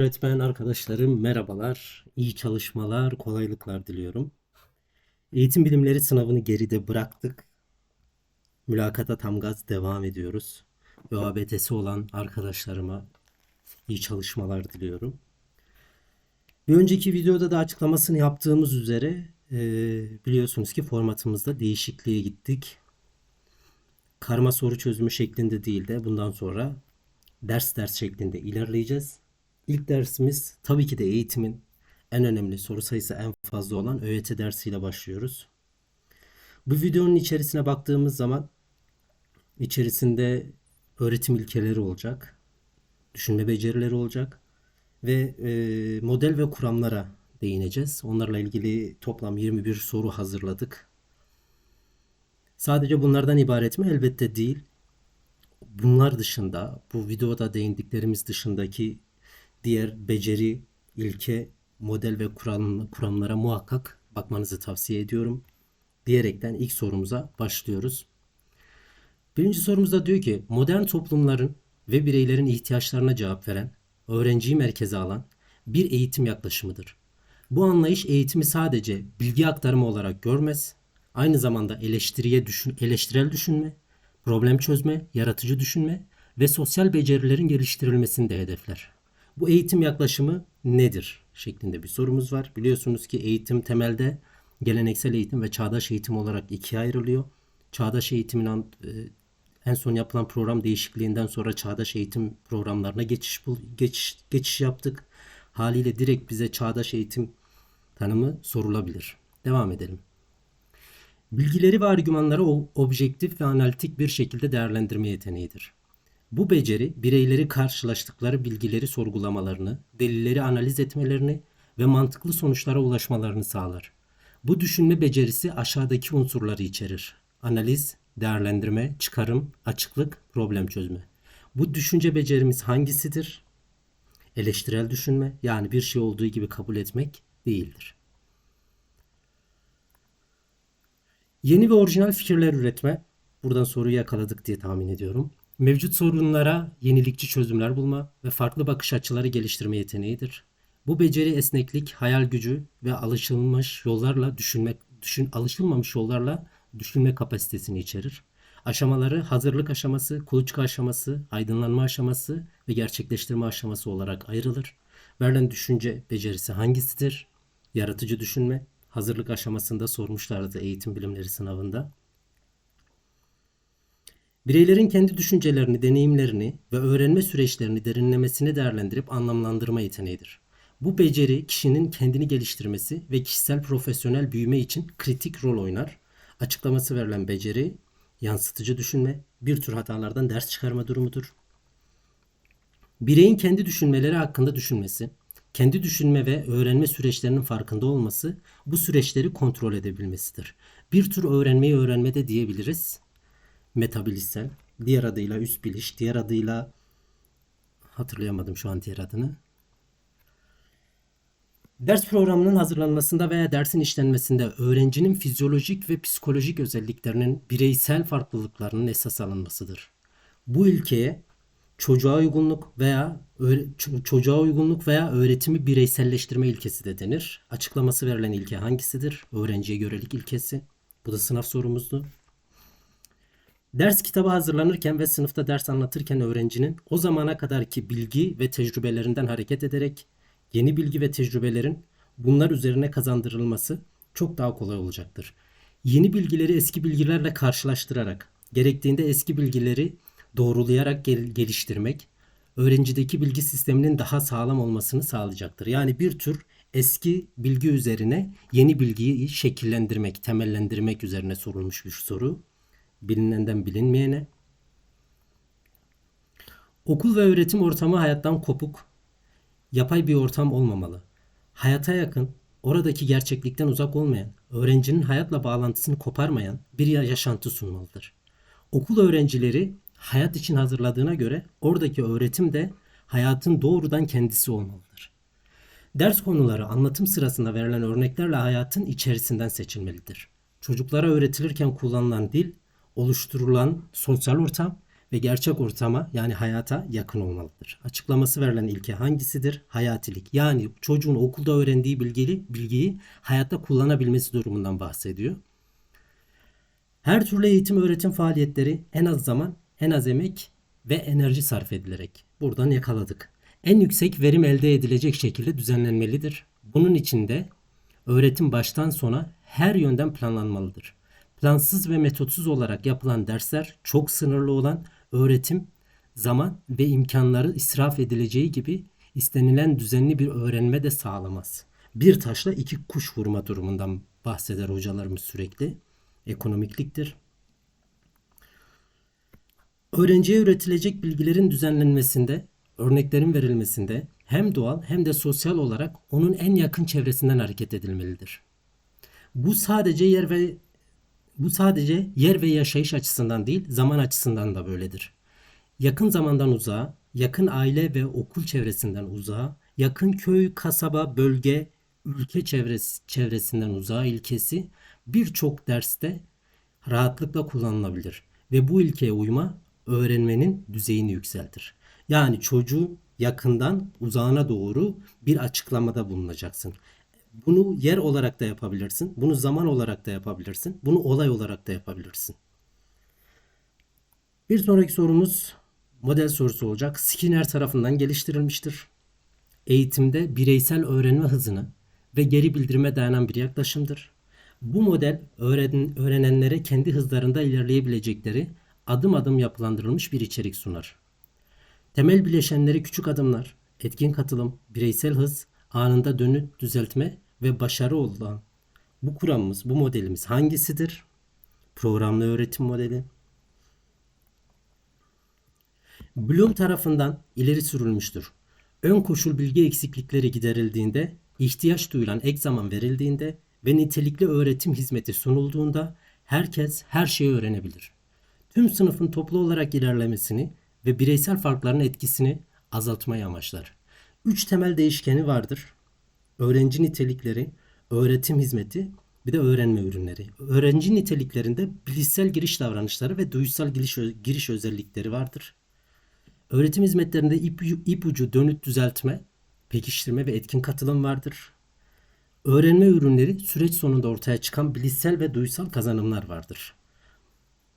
Öğretmen arkadaşlarım merhabalar, iyi çalışmalar, kolaylıklar diliyorum. Eğitim bilimleri sınavını geride bıraktık. Mülakata tam gaz devam ediyoruz. ÖABT'si olan arkadaşlarıma iyi çalışmalar diliyorum. Bir önceki videoda da açıklamasını yaptığımız üzere eee, biliyorsunuz ki formatımızda değişikliğe gittik. Karma soru çözümü şeklinde değil de bundan sonra ders ders şeklinde ilerleyeceğiz. İlk dersimiz tabii ki de eğitimin en önemli soru sayısı en fazla olan ÖYT dersiyle başlıyoruz. Bu videonun içerisine baktığımız zaman içerisinde öğretim ilkeleri olacak, düşünme becerileri olacak ve e, model ve kuramlara değineceğiz. Onlarla ilgili toplam 21 soru hazırladık. Sadece bunlardan ibaret mi? Elbette değil. Bunlar dışında, bu videoda değindiklerimiz dışındaki diğer beceri, ilke, model ve kuram, kuramlara muhakkak bakmanızı tavsiye ediyorum. Diyerekten ilk sorumuza başlıyoruz. Birinci sorumuzda diyor ki modern toplumların ve bireylerin ihtiyaçlarına cevap veren, öğrenciyi merkeze alan bir eğitim yaklaşımıdır. Bu anlayış eğitimi sadece bilgi aktarımı olarak görmez, aynı zamanda eleştiriye düşün, eleştirel düşünme, problem çözme, yaratıcı düşünme ve sosyal becerilerin geliştirilmesini de hedefler. Bu eğitim yaklaşımı nedir? şeklinde bir sorumuz var. Biliyorsunuz ki eğitim temelde geleneksel eğitim ve çağdaş eğitim olarak ikiye ayrılıyor. Çağdaş eğitimin e, en son yapılan program değişikliğinden sonra çağdaş eğitim programlarına geçiş geçiş geçiş yaptık. Haliyle direkt bize çağdaş eğitim tanımı sorulabilir. Devam edelim. Bilgileri ve argümanları objektif ve analitik bir şekilde değerlendirme yeteneğidir. Bu beceri bireyleri karşılaştıkları bilgileri sorgulamalarını, delilleri analiz etmelerini ve mantıklı sonuçlara ulaşmalarını sağlar. Bu düşünme becerisi aşağıdaki unsurları içerir. Analiz, değerlendirme, çıkarım, açıklık, problem çözme. Bu düşünce becerimiz hangisidir? Eleştirel düşünme, yani bir şey olduğu gibi kabul etmek değildir. Yeni ve orijinal fikirler üretme. Buradan soruyu yakaladık diye tahmin ediyorum. Mevcut sorunlara yenilikçi çözümler bulma ve farklı bakış açıları geliştirme yeteneğidir. Bu beceri esneklik, hayal gücü ve alışılmış yollarla düşünmek, düşün, alışılmamış yollarla düşünme kapasitesini içerir. Aşamaları hazırlık aşaması, kuluçka aşaması, aydınlanma aşaması ve gerçekleştirme aşaması olarak ayrılır. Verilen düşünce becerisi hangisidir? Yaratıcı düşünme. Hazırlık aşamasında sormuşlardı eğitim bilimleri sınavında. Bireylerin kendi düşüncelerini, deneyimlerini ve öğrenme süreçlerini derinlemesine değerlendirip anlamlandırma yeteneğidir. Bu beceri kişinin kendini geliştirmesi ve kişisel profesyonel büyüme için kritik rol oynar. Açıklaması verilen beceri, yansıtıcı düşünme, bir tür hatalardan ders çıkarma durumudur. Bireyin kendi düşünmeleri hakkında düşünmesi, kendi düşünme ve öğrenme süreçlerinin farkında olması, bu süreçleri kontrol edebilmesidir. Bir tür öğrenmeyi öğrenmede diyebiliriz metabilişsel, diğer adıyla üst biliş, diğer adıyla hatırlayamadım şu an diğer adını. Ders programının hazırlanmasında veya dersin işlenmesinde öğrencinin fizyolojik ve psikolojik özelliklerinin bireysel farklılıklarının esas alınmasıdır. Bu ilkeye çocuğa uygunluk veya çocuğa uygunluk veya öğretimi bireyselleştirme ilkesi de denir. Açıklaması verilen ilke hangisidir? Öğrenciye görelik ilkesi. Bu da sınav sorumuzdu. Ders kitabı hazırlanırken ve sınıfta ders anlatırken öğrencinin o zamana kadarki bilgi ve tecrübelerinden hareket ederek yeni bilgi ve tecrübelerin bunlar üzerine kazandırılması çok daha kolay olacaktır. Yeni bilgileri eski bilgilerle karşılaştırarak, gerektiğinde eski bilgileri doğrulayarak gel- geliştirmek, öğrencideki bilgi sisteminin daha sağlam olmasını sağlayacaktır. Yani bir tür eski bilgi üzerine yeni bilgiyi şekillendirmek, temellendirmek üzerine sorulmuş bir soru bilinenden bilinmeyene. Okul ve öğretim ortamı hayattan kopuk, yapay bir ortam olmamalı. Hayata yakın, oradaki gerçeklikten uzak olmayan, öğrencinin hayatla bağlantısını koparmayan bir yaşantı sunmalıdır. Okul öğrencileri hayat için hazırladığına göre oradaki öğretim de hayatın doğrudan kendisi olmalıdır. Ders konuları anlatım sırasında verilen örneklerle hayatın içerisinden seçilmelidir. Çocuklara öğretilirken kullanılan dil, oluşturulan sosyal ortam ve gerçek ortama yani hayata yakın olmalıdır. Açıklaması verilen ilke hangisidir? Hayatilik. Yani çocuğun okulda öğrendiği bilgiyi, bilgiyi hayatta kullanabilmesi durumundan bahsediyor. Her türlü eğitim öğretim faaliyetleri en az zaman, en az emek ve enerji sarf edilerek buradan yakaladık. En yüksek verim elde edilecek şekilde düzenlenmelidir. Bunun için de öğretim baştan sona her yönden planlanmalıdır. Plansız ve metotsuz olarak yapılan dersler çok sınırlı olan öğretim zaman ve imkanları israf edileceği gibi istenilen düzenli bir öğrenme de sağlamaz. Bir taşla iki kuş vurma durumundan bahseder hocalarımız sürekli. Ekonomikliktir. Öğrenciye üretilecek bilgilerin düzenlenmesinde, örneklerin verilmesinde hem doğal hem de sosyal olarak onun en yakın çevresinden hareket edilmelidir. Bu sadece yer ve bu sadece yer ve yaşayış açısından değil, zaman açısından da böyledir. Yakın zamandan uzağa, yakın aile ve okul çevresinden uzağa, yakın köy, kasaba, bölge, ülke çevresi, çevresinden uzağa ilkesi birçok derste rahatlıkla kullanılabilir. Ve bu ilkeye uyma öğrenmenin düzeyini yükseltir. Yani çocuğu yakından uzağına doğru bir açıklamada bulunacaksın. Bunu yer olarak da yapabilirsin. Bunu zaman olarak da yapabilirsin. Bunu olay olarak da yapabilirsin. Bir sonraki sorumuz model sorusu olacak. Skinner tarafından geliştirilmiştir. Eğitimde bireysel öğrenme hızını ve geri bildirime dayanan bir yaklaşımdır. Bu model öğren öğrenenlere kendi hızlarında ilerleyebilecekleri adım adım yapılandırılmış bir içerik sunar. Temel bileşenleri küçük adımlar, etkin katılım, bireysel hız, anında dönüt düzeltme ve başarı olan bu kuramımız, bu modelimiz hangisidir? Programlı öğretim modeli. Bloom tarafından ileri sürülmüştür. Ön koşul bilgi eksiklikleri giderildiğinde, ihtiyaç duyulan ek zaman verildiğinde ve nitelikli öğretim hizmeti sunulduğunda herkes her şeyi öğrenebilir. Tüm sınıfın toplu olarak ilerlemesini ve bireysel farkların etkisini azaltmayı amaçlar. Üç temel değişkeni vardır. Öğrenci nitelikleri, öğretim hizmeti, bir de öğrenme ürünleri. Öğrenci niteliklerinde bilişsel giriş davranışları ve duysal giriş, giriş özellikleri vardır. Öğretim hizmetlerinde ip, ipucu, dönüt düzeltme, pekiştirme ve etkin katılım vardır. Öğrenme ürünleri süreç sonunda ortaya çıkan bilişsel ve duysal kazanımlar vardır.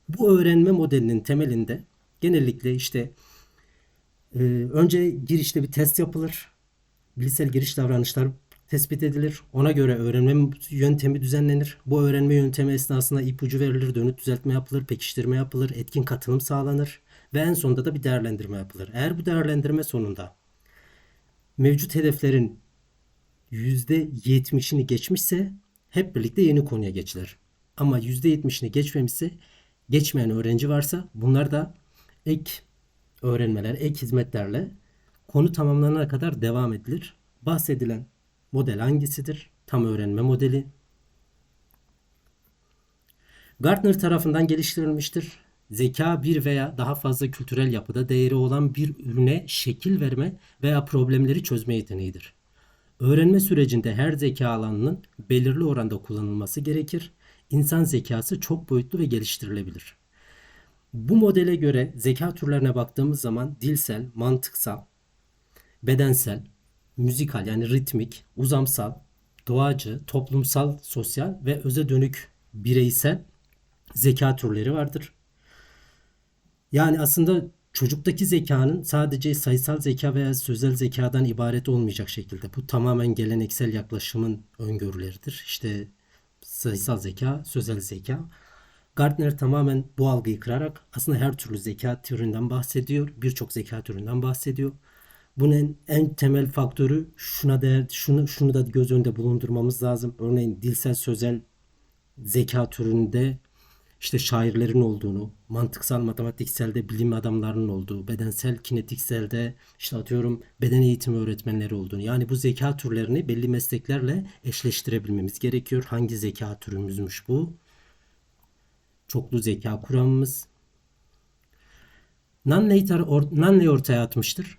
Bu öğrenme modelinin temelinde genellikle işte e, önce girişte bir test yapılır. Bilişsel giriş davranışları tespit edilir. Ona göre öğrenme yöntemi düzenlenir. Bu öğrenme yöntemi esnasında ipucu verilir, dönüt düzeltme yapılır, pekiştirme yapılır, etkin katılım sağlanır ve en sonunda da bir değerlendirme yapılır. Eğer bu değerlendirme sonunda mevcut hedeflerin %70'ini geçmişse hep birlikte yeni konuya geçilir. Ama %70'ini geçmemişse geçmeyen öğrenci varsa bunlar da ek öğrenmeler, ek hizmetlerle konu tamamlanana kadar devam edilir. Bahsedilen model hangisidir? Tam öğrenme modeli. Gartner tarafından geliştirilmiştir. Zeka bir veya daha fazla kültürel yapıda değeri olan bir ürüne şekil verme veya problemleri çözme yeteneğidir. Öğrenme sürecinde her zeka alanının belirli oranda kullanılması gerekir. İnsan zekası çok boyutlu ve geliştirilebilir. Bu modele göre zeka türlerine baktığımız zaman dilsel, mantıksal, bedensel, müzikal yani ritmik, uzamsal, doğacı, toplumsal, sosyal ve öze dönük bireysel zeka türleri vardır. Yani aslında çocuktaki zekanın sadece sayısal zeka veya sözel zekadan ibaret olmayacak şekilde bu tamamen geleneksel yaklaşımın öngörüleridir. İşte sayısal zeka, sözel zeka. Gardner tamamen bu algıyı kırarak aslında her türlü zeka türünden bahsediyor. Birçok zeka türünden bahsediyor. Bunun en, temel faktörü şuna değer, şunu, şunu da göz önünde bulundurmamız lazım. Örneğin dilsel sözel zeka türünde işte şairlerin olduğunu, mantıksal matematikselde bilim adamlarının olduğu, bedensel kinetikselde işte atıyorum beden eğitimi öğretmenleri olduğunu. Yani bu zeka türlerini belli mesleklerle eşleştirebilmemiz gerekiyor. Hangi zeka türümüzmüş bu? Çoklu zeka kuramımız. Nunley, or, Nunley ortaya atmıştır.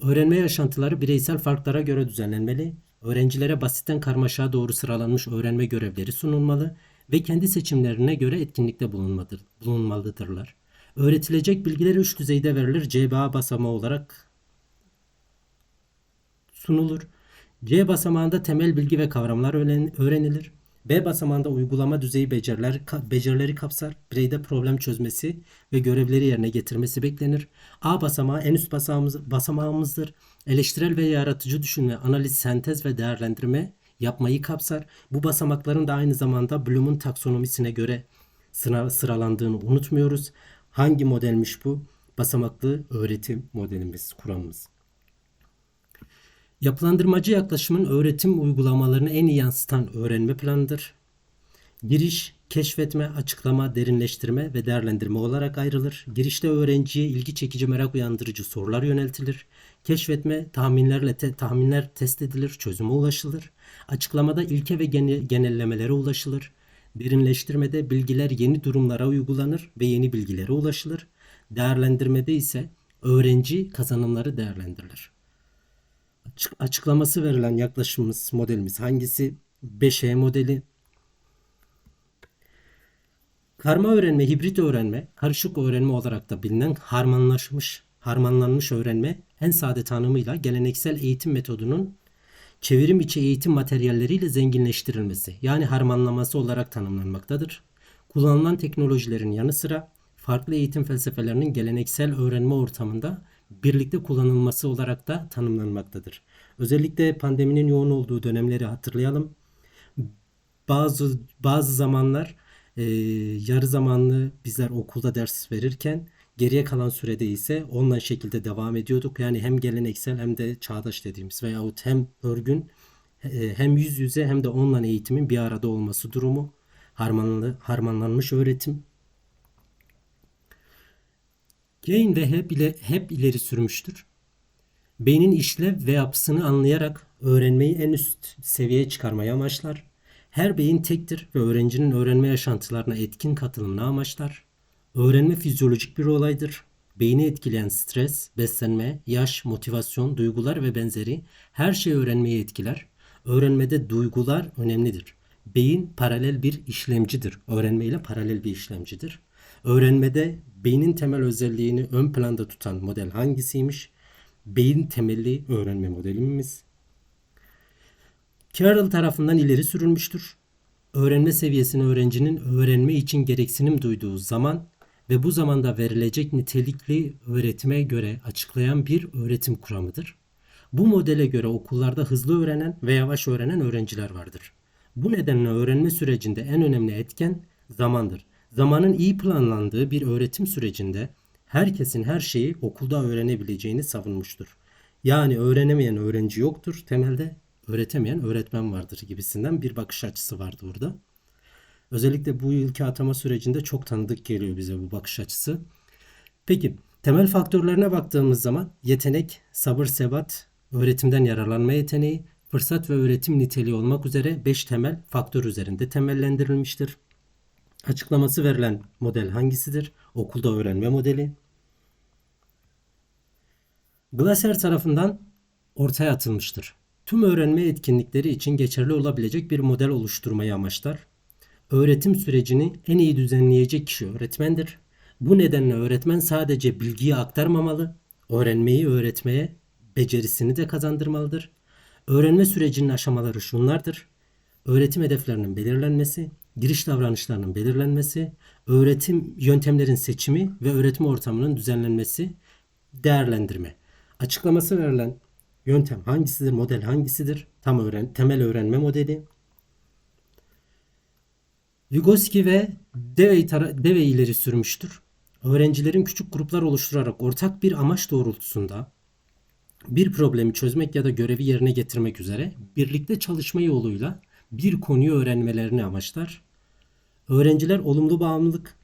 Öğrenme yaşantıları bireysel farklara göre düzenlenmeli. Öğrencilere basitten karmaşaya doğru sıralanmış öğrenme görevleri sunulmalı ve kendi seçimlerine göre etkinlikte bulunmalıdır, bulunmalıdırlar. Öğretilecek bilgiler üç düzeyde verilir. CBA basamağı olarak sunulur. C basamağında temel bilgi ve kavramlar öğren- öğrenilir. B basamağında uygulama düzeyi beceriler, becerileri kapsar. Bireyde problem çözmesi ve görevleri yerine getirmesi beklenir. A basamağı en üst basamağımız, basamağımızdır. Eleştirel ve yaratıcı düşünme, analiz, sentez ve değerlendirme yapmayı kapsar. Bu basamakların da aynı zamanda Bloom'un taksonomisine göre sıra, sıralandığını unutmuyoruz. Hangi modelmiş bu? Basamaklı öğretim modelimiz, kuramımız. Yapılandırmacı yaklaşımın öğretim uygulamalarını en iyi yansıtan öğrenme planıdır. Giriş, keşfetme, açıklama, derinleştirme ve değerlendirme olarak ayrılır. Girişte öğrenciye ilgi çekici, merak uyandırıcı sorular yöneltilir. Keşfetme, tahminlerle te- tahminler test edilir, çözüme ulaşılır. Açıklamada ilke ve gene- genellemelere ulaşılır. Derinleştirmede bilgiler yeni durumlara uygulanır ve yeni bilgilere ulaşılır. Değerlendirmede ise öğrenci kazanımları değerlendirilir. Açık- açıklaması verilen yaklaşımımız, modelimiz hangisi? 5E modeli. Karma öğrenme, hibrit öğrenme, karışık öğrenme olarak da bilinen harmanlaşmış, harmanlanmış öğrenme en sade tanımıyla geleneksel eğitim metodunun çevrim içi eğitim materyalleriyle zenginleştirilmesi yani harmanlaması olarak tanımlanmaktadır. Kullanılan teknolojilerin yanı sıra farklı eğitim felsefelerinin geleneksel öğrenme ortamında birlikte kullanılması olarak da tanımlanmaktadır. Özellikle pandeminin yoğun olduğu dönemleri hatırlayalım bazı bazı zamanlar e, yarı zamanlı bizler okulda ders verirken geriye kalan sürede ise online şekilde devam ediyorduk. Yani hem geleneksel hem de çağdaş dediğimiz veyahut hem örgün e, hem yüz yüze hem de online eğitimin bir arada olması durumu harmanlı, harmanlanmış öğretim. Kane ve hep, ile, hep ileri sürmüştür. Beynin işlev ve yapısını anlayarak öğrenmeyi en üst seviyeye çıkarmayı amaçlar. Her beyin tektir ve öğrencinin öğrenme yaşantılarına etkin katılımını amaçlar. Öğrenme fizyolojik bir olaydır. Beyni etkileyen stres, beslenme, yaş, motivasyon, duygular ve benzeri her şey öğrenmeyi etkiler. Öğrenmede duygular önemlidir. Beyin paralel bir işlemcidir. Öğrenmeyle paralel bir işlemcidir. Öğrenmede beynin temel özelliğini ön planda tutan model hangisiymiş? Beyin temelli öğrenme modelimiz. Carroll tarafından ileri sürülmüştür. Öğrenme seviyesini öğrencinin öğrenme için gereksinim duyduğu zaman ve bu zamanda verilecek nitelikli öğretime göre açıklayan bir öğretim kuramıdır. Bu modele göre okullarda hızlı öğrenen ve yavaş öğrenen öğrenciler vardır. Bu nedenle öğrenme sürecinde en önemli etken zamandır. Zamanın iyi planlandığı bir öğretim sürecinde herkesin her şeyi okulda öğrenebileceğini savunmuştur. Yani öğrenemeyen öğrenci yoktur temelde, öğretemeyen öğretmen vardır gibisinden bir bakış açısı vardı orada. Özellikle bu yılki atama sürecinde çok tanıdık geliyor bize bu bakış açısı. Peki temel faktörlerine baktığımız zaman yetenek, sabır, sebat, öğretimden yararlanma yeteneği, fırsat ve öğretim niteliği olmak üzere 5 temel faktör üzerinde temellendirilmiştir. Açıklaması verilen model hangisidir? Okulda öğrenme modeli. Glasser tarafından ortaya atılmıştır. Tüm öğrenme etkinlikleri için geçerli olabilecek bir model oluşturmayı amaçlar. Öğretim sürecini en iyi düzenleyecek kişi öğretmendir. Bu nedenle öğretmen sadece bilgiyi aktarmamalı, öğrenmeyi öğretmeye becerisini de kazandırmalıdır. Öğrenme sürecinin aşamaları şunlardır. Öğretim hedeflerinin belirlenmesi, giriş davranışlarının belirlenmesi, öğretim yöntemlerin seçimi ve öğretim ortamının düzenlenmesi, değerlendirme. Açıklaması verilen yöntem hangisidir, model hangisidir? Tam öğren, temel öğrenme modeli. Vygotsky ve Dewey, Dewey ileri sürmüştür. Öğrencilerin küçük gruplar oluşturarak ortak bir amaç doğrultusunda bir problemi çözmek ya da görevi yerine getirmek üzere birlikte çalışma yoluyla bir konuyu öğrenmelerini amaçlar. Öğrenciler olumlu bağımlılık,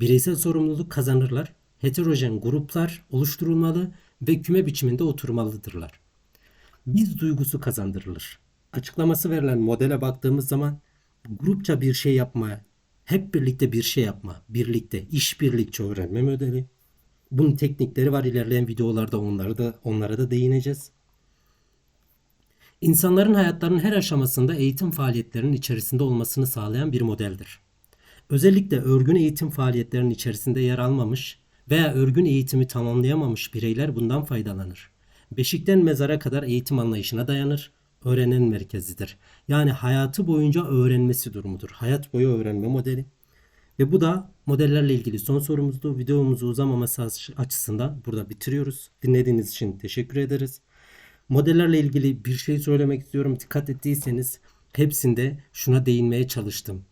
bireysel sorumluluk kazanırlar. Heterojen gruplar oluşturulmalı ve küme biçiminde oturmalıdırlar. Biz duygusu kazandırılır. Açıklaması verilen modele baktığımız zaman grupça bir şey yapma, hep birlikte bir şey yapma, birlikte işbirlikçi öğrenme modeli. Bunun teknikleri var ilerleyen videolarda onları da onlara da değineceğiz. İnsanların hayatlarının her aşamasında eğitim faaliyetlerinin içerisinde olmasını sağlayan bir modeldir. Özellikle örgün eğitim faaliyetlerinin içerisinde yer almamış veya örgün eğitimi tamamlayamamış bireyler bundan faydalanır. Beşikten mezara kadar eğitim anlayışına dayanır. Öğrenen merkezidir. Yani hayatı boyunca öğrenmesi durumudur. Hayat boyu öğrenme modeli. Ve bu da modellerle ilgili son sorumuzdu. Videomuzu uzamaması açısından burada bitiriyoruz. Dinlediğiniz için teşekkür ederiz. Modellerle ilgili bir şey söylemek istiyorum. Dikkat ettiyseniz hepsinde şuna değinmeye çalıştım.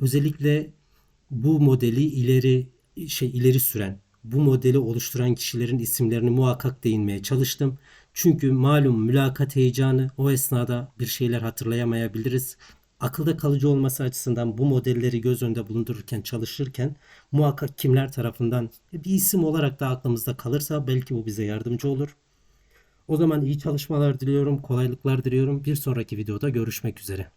Özellikle bu modeli ileri şey ileri süren, bu modeli oluşturan kişilerin isimlerini muhakkak değinmeye çalıştım. Çünkü malum mülakat heyecanı o esnada bir şeyler hatırlayamayabiliriz. Akılda kalıcı olması açısından bu modelleri göz önünde bulundururken çalışırken muhakkak kimler tarafından bir isim olarak da aklımızda kalırsa belki bu bize yardımcı olur. O zaman iyi çalışmalar diliyorum, kolaylıklar diliyorum. Bir sonraki videoda görüşmek üzere.